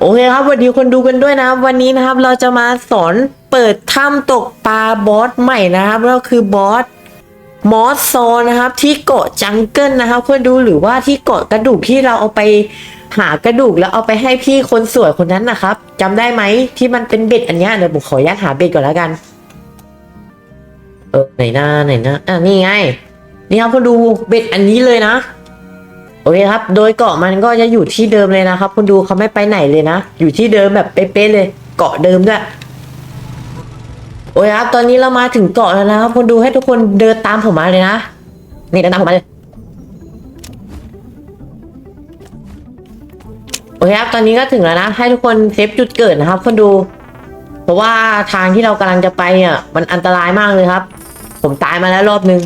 โอเคครับสวัสดีคนดูกันด้วยนะครับ วันนี้นะครับเราจะมาสอนเปิดถ้ำตกปลาบอสใหม่นะครับแล้วคือบอสมอสโซนะครับ ที่เกาะจังเกิลนะครับเพื่อนดูหรือว่าที่เกาะกระดูกที่เราเอาไปหากระดูกแล้วเอาไปให้พี่คนสวยคนนั้นนะครับจำได้ไหมที่มันเป็นเบ็ดอันเนี้ยเดี๋ยวผมขออนุญาตหาเบ็ดก่อนแล้วกัน เออไหนหน้าไหนหน้าอะนี่ไงนี่ครับคุณดูเบ็ดอันนี้เลยนะ อเคครับ โดยเกาะมันก็จะอยู่ที่เดิมเลยนะครับ คุณดูเขาไม่ไปไหนเลยนะ อยู่ที่เดิมแบบเป๊ะๆเลย เกาะเดิมด้วยโอ้ยครับ ตอนนี้เรามาถึงเกาะแล้วนะครับ คุณดูให้ทุกคนเดินตามผมมาเลยนะ นี่เดินตามผมมาเลย โอเคครับ ตอนนี้ก็ถึงแล้วนะ ให้ทุกคนเซฟจุดเกิดนะครับ คุณดู เพราะว่าทางที่เรากำลังจะไปอะมันอันตรายมากเลยครับ ผมตายมาแล้วรอบนึง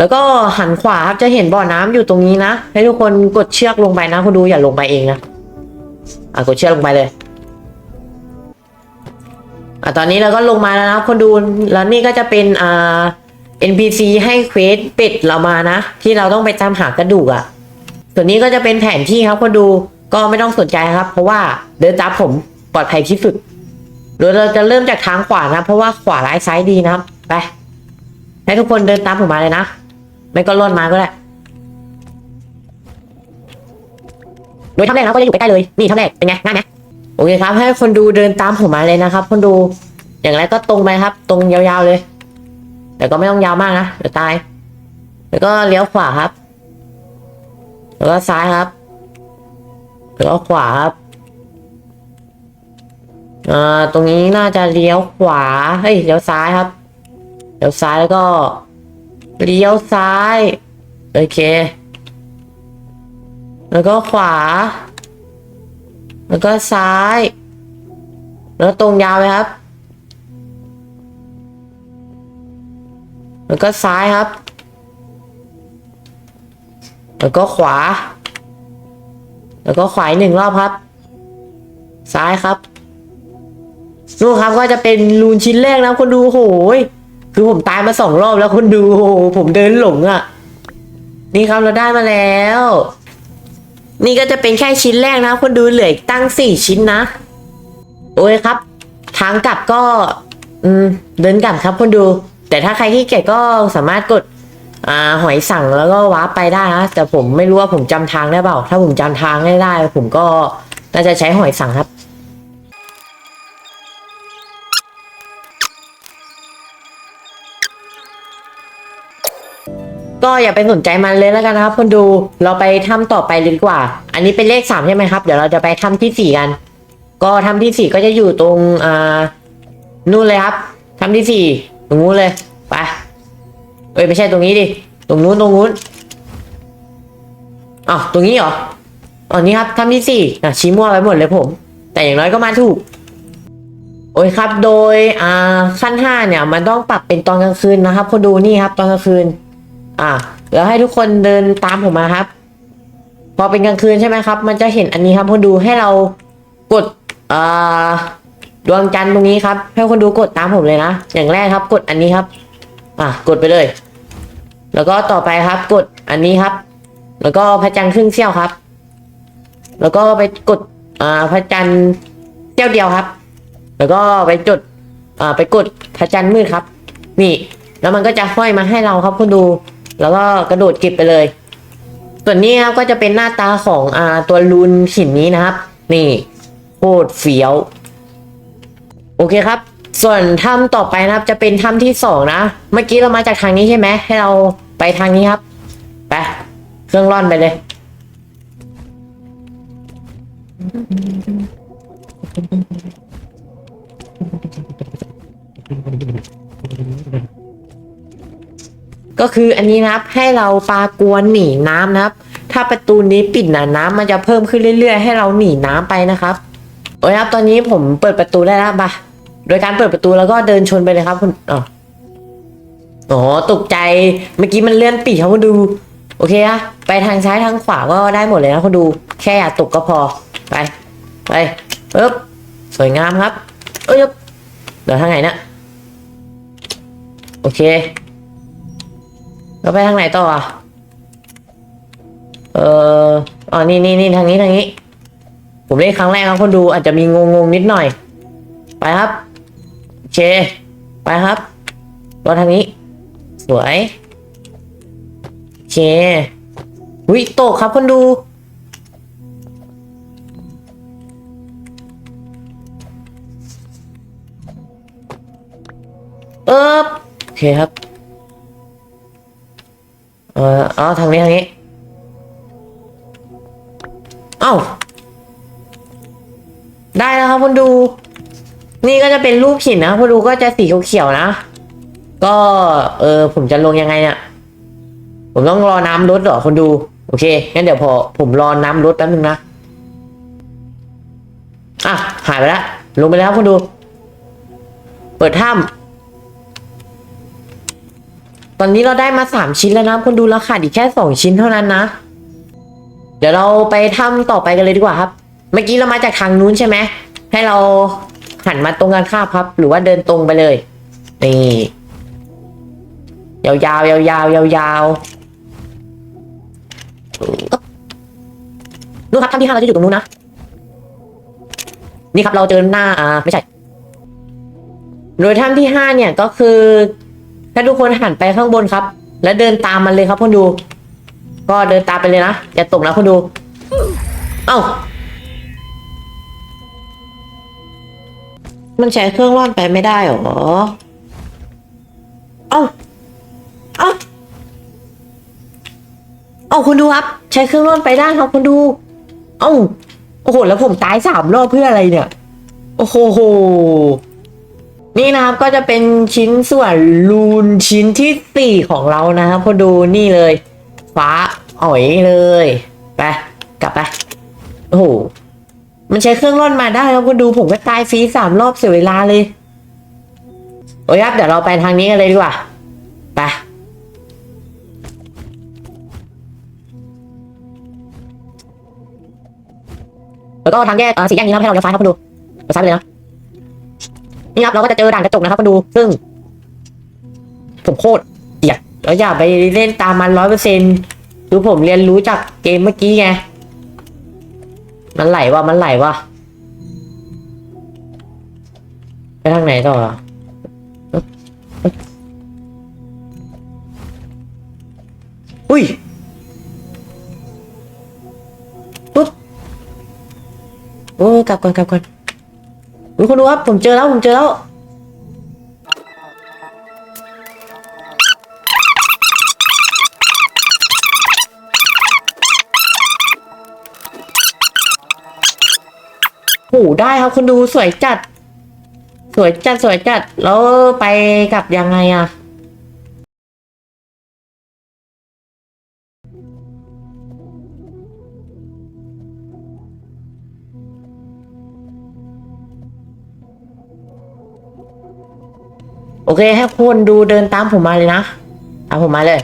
แล้วก็หันขวาครับจะเห็นบ่อน้ำอยู่ตรงนี้นะ ให้ทุกคนกดเชือกลงไปนะคุณดูอย่าลงไปเองนะอะกดเชือกลงไปเลยอะตอนนี้เราก็ลงมาแล้วนะคนดูแล้วนี่ก็จะเป็นอ่า NPC ให้เควสเป็ดเรามานะ ที่เราต้องไปตามหากระดูกอะ่ะส่วนนี้ก็จะเป็นแผนที่ครับคนดูก็ไม่ต้องสนใจครับ เพราะว่าเดินตามผมปลอดภัยที่สุดโดยเราจะเริ่มจากทางขวานะ เพราะว่าขวาร้ายซ้ายดีนะครับ ไป ให้ทุกคนเดินตามผมมาเลยนะ ไม่ก็ล่นมาก็ได้ โดยถ้ำแรกเราก็จะอยู่ใกล้ๆเลย นี่ถ้ำแรกเป็นไงง่ายไหมโอเคครับ ให้คนดูเดินตามผมมาเลยนะครับ คนดู อย่างแรกก็ตรงไปครับ ตรงยาวๆเลย แต่ก็ไม่ต้องยาวมากนะเดี๋ยวตาย แล้วก็เลี้ยวขวาครับ แล้วก็ซ้ายครับ แล้วก็ขวาครับอ่าตรงนี้น่าจะเลี้ยวขวา เฮ้ย เลี้ยวซ้ายครับ เลี้ยวซ้ายแล้วก็ เลี้ยวซ้าย โอเค แล้วก็ขวา แล้วก็ซ้าย แล้วตรงยาวไหมครับ แล้วก็ซ้ายครับ แล้วก็ขวา แล้วก็ขวาอีกหนึ่งรอบครับ ซ้ายครับนู่นครับก็จะเป็นรูนชิ้นแรกนะคนดูโหย คือผมตายมาสองรอบแล้วคนดูโอ้ผมเดินหลงอะ่ะ นี่ครับเราได้มาแล้ว นี่ก็จะเป็นแค่ชิ้นแรกนะคนดูเหลืออีกตั้งสี่ชิ้นนะ โอ้ยครับ ทางกลับก็ อืม เดินกลับครับคนดู แต่ถ้าใครที่เกียจก็สามารถกด อ่า หอยสั่งแล้วก็ว้าร์ปไปได้นะแต่ผมไม่รู้ว่าผมจำทางได้เปล่า ถ้าผมจำทางไม่ได้ ผมก็น่าจะใช้หอยสั่งครับ ก็อย่าไปสนใจมันเลยแล้วกันนะครับคนดูเราไปถ้ำต่อไปเลยดีกว่า อันนี้เป็นเลขสามใช่ไหมครับเดี๋ยวเราจะไปถ้ำที่สี่กัน ก็ถ้ำที่สี่ก็จะอยู่ตรงอ่านู่นเลยครับถ้ำที่สี่ตรงนู้นเลยไปเอ้ยไม่ใช่ตรงนี้ดิตรงนู้นตรงนู้นอ๋อตรงนี้เหรออ๋อนี่ครับถ้ำที่สี่อะชี้มั่วไปหมดเลยผม แต่อย่างน้อยก็มาถูกโอ้ยครับ โดยอ่าขั้นห้าเนี่ย มันต้องปรับเป็นตอนกลางคืนนะครับคนดูนี่ครับ ตอนกลางคืน อะแล้วให้ทุกคนเดินตามผมมาครับ พอเป็นกลางคืนใช่ไหมครับ มันจะเห็นอันนี้ครับคนดูให้เรากดอ่าดวงจันทร์ตรงนี้ครับ ให้คนดูกดตามผมเลยนะอย่างแรกครับ กดอันนี้ครับ อะกดไปเลย แล้วก็ต่อไปครับ กดอันนี้ครับ แล้วก็พระจันทร์ครึ่งเสี้ยวครับ แล้วก็ไปกดอ่าพระจันทร์เสี้ยวเดียวครับ แล้วก็ไปจดอ่าไปกดพระจันทร์มืดครับ นี่ แล้วมันก็จะห้อยมาให้เราครับคุณดู แล้วก็กระโดดเก็บไปเลย ส่วนนี้ครับก็จะเป็นหน้าตาของอ่าตัวรูนหินนี้นะครับ นี่โคตรเฟี้ยว โอเคครับ ส่วนถ้ำต่อไปนะครับ จะเป็นถ้ำที่สองนะ เมื่อกี้เรามาจากทางนี้ใช่ไหมให้เราไปทางนี้ครับ ไป เครื่องร่อนไปเลย ก็คืออันนี้นะครับให้เราปลากวนหนีน้ำนะครับ ถ้าประตูนี้ปิดนะน้ำมันจะเพิ่มขึ้นเรื่อย ๆ ให้เราหนีน้ำไปนะครับโอ้ยครับตอนนี้ผมเปิดประตูได้แล้วปะโดยการเปิดประตูแล้วก็เดินชนไปเลยครับคุณอ๋ออ๋อตกใจเมื่อกี้มันเลื่อนปีกครับคุณดู โอเคอะไปทางซ้ายทางขวาก็ได้หมดเลยนะคุณดู แค่อย่าตกก็พอไปไปปึ๊บสวยงามครับ เอ้ยเดี๋ยวทางไหนนะโอเค เราไปทางไหนต่ออะเอออ๋อนี่นี่นี่ทางนี้ทางนี้ ผมเล่นครั้งแรกครับคนดูอาจจะมีงงงนิดหน่อย ไปครับเคไปครับรอทางนี้ สวยเควิตกครับคนดู เออโอเคครับ เออเอทางนี้ทางนี้ เอ้า ได้แล้วครับคุณดู นี่ก็จะเป็นรูปหินนะคุณดูก็จะสีเขียวๆนะ ก็ เออ ผมจะลงยังไงเนี่ย ผมต้องรอน้ำลดเหรอคุณดู โอเค งั้นเดี๋ยวพอ ผมรอน้ำลดแป๊บนึงนะ อะ หายไปแล้ว ลงไปแล้วคุณดู เปิดถ้ำ ตอนนี้เราได้มาสามชิ้นแล้วนะคุณดูแล้วขาดอีกแค่สองชิ้นเท่านั้นนะ เดี๋ยวเราไปถ้ำต่อไปกันเลยดีกว่าครับ เมื่อกี้เรามาจากทางนู้นใช่ไหมให้เราหันมาตรงกันข้ามครับ หรือว่าเดินตรงไปเลยนี่ยาวยาวยาวยาวยาวยาวนู่นครับถ้ำที่ห้าเราจะอยู่ตรงนู้นนะ นี่ครับเราเจอหน้าอ่าไม่ใช่ โดยถ้ำที่ห้าเนี่ยก็คือ ถ้าทุกคนหันไปข้างบนครับ แล้วเดินตามมันเลยครับคุณดู ก็เดินตามไปเลยนะอย่าตกนะคุณดู เอ้า มันใช้เครื่องร่อนไปไม่ได้หรอ เอ้า เอ้า เอ้าคุณดูครับ ใช้เครื่องร่อนไปได้ครับคุณดู เอ้า โอ้โห แล้วผมตายสามรอบเพื่ออะไรเนี่ย โอ้โหโห นี่นะครับก็จะเป็นชิ้นส่วนลูนชิ้นที่สี่ของเรานะครับคุณดูนี่เลย ฟ้าอ๋อยเลยไปกลับไปโอ้โหมันใช้เครื่องร่อนมาได้แล้วคุณดูผมก็ตายฟรีสามรอบเสียเวลาเลย โอ้ยครับเดี๋ยวเราไปทางนี้กันเลยดีกว่าไปแล้วก็ทางแยกเออสี่แยกนี้นะให้เราเลี้ยวซ้ายครับคุณดูเลี้ยวซ้ายไปเลยนะ นี่ครับเราก็จะเจอด่านกระจกนะครับมาดูซึ่ง ผมโคตรเกลียดแล้วอย่าไปเล่นตามมันร้อยเปอร์เซ็นต์คือผมเรียนรู้จากเกมเมื่อกี้ไงมันไหลว่ะมันไหลว่ะไปทางไหนต่ออุ้ยปุ๊บโอ้กลับก่อนกลับก่อน อุ้ยคุณดูครับผมเจอแล้วผมเจอแล้วโหได้ครับคุณดูสวยจัด สวยจัดสวยจัด แล้วไปกลับยังไงอะ อเคให้คนดูเดินตามผมมาเลยนะตามผมมาเลย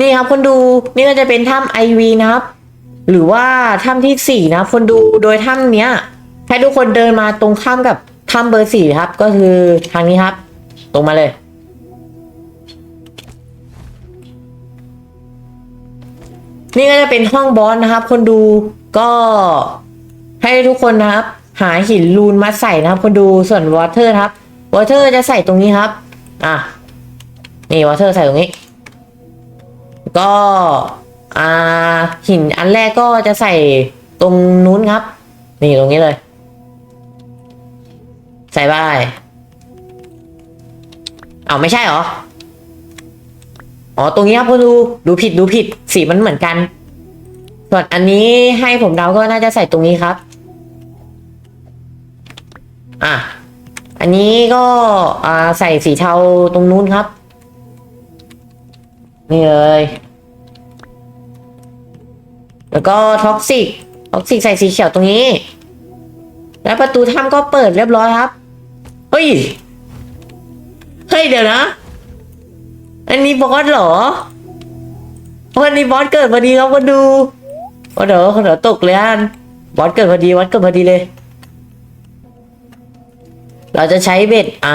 นี่ครับคนดูนี่ก็จะเป็นถ้ำไอวีนะครับ หรือว่าถ้ำที่สี่นะคนดูโดยถ้ำเนี้ย ให้ทุกคนเดินมาตรงข้ามกับถ้ำเบอร์สี่ครับ ก็คือทางนี้ครับ ตรงมาเลย นี่ก็จะเป็นห้องบอสนะครับ คนดูก็ให้ทุกคนนะครับ หาหินลูนมาใส่นะครับ คนดูส่วนวอเตอร์ครับวอเตอร์จะใส่ตรงนี้ครับ อะนี่วอเตอร์ใส่ตรงนี้ ก็อ่าหินอันแรกก็จะใส่ตรงนู้นครับ นี่ตรงนี้เลย ใส่ไปเอาไม่ใช่หรอ อ๋อตรงนี้ครับคุณดูดูผิดดูผิดสีมันเหมือนกัน ส่วนอันนี้ให้ผมเดาก็น่าจะใส่ตรงนี้ครับ อะ อันนี้ก็อ่าใส่สีเทาตรงนู้นครับ นี่เลย แล้วก็ท็อกซิกท็อกซิกใส่สีเขียวตรงนี้ แล้วประตูถ้ำก็เปิดเรียบร้อยครับ เฮ้ย เฮ้ยเดี๋ยวนะ อันนี้บอสเหรอ วันนี้บอสเกิดพอดีครับมาดูโอ้เดี๋ยวเดี๋ยวตกเลยอันบอสเกิดพอดีบอสเกิดพอดีเลย เราจะใช้เบ็ดอ่า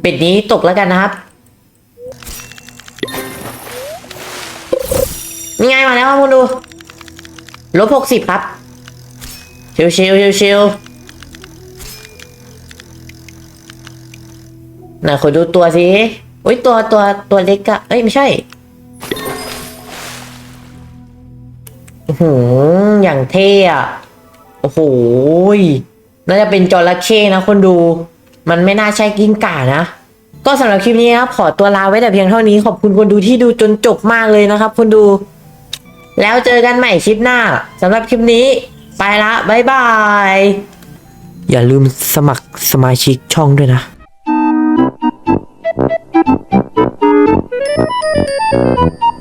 เบ็ดนี้ตกแล้วกันนะครับนี่ไงมาแล้วครับคุณดูลบหกสิบครับชิวชิวชิวชิวๆไหนขอดูตัวสิ โอ้ยตัวตัวตัวเล็กอะเอ้ยไม่ใช่หืออย่างเท่อะโอ้โหน่าจะเป็นจระเข้นะคนดู มันไม่น่าใช่กิ้งก่านะ ก็สำหรับคลิปนี้นะครับขอตัวลาไว้แต่เพียงเท่านี้ขอบคุณคนดูที่ดูจนจบมากเลยนะครับ คนดู แล้วเจอกันใหม่คลิปหน้าสำหรับคลิปนี้ ไปละบ๊ายบาย อย่าลืมสมัครสมาชิกช่องด้วยนะ Thank you.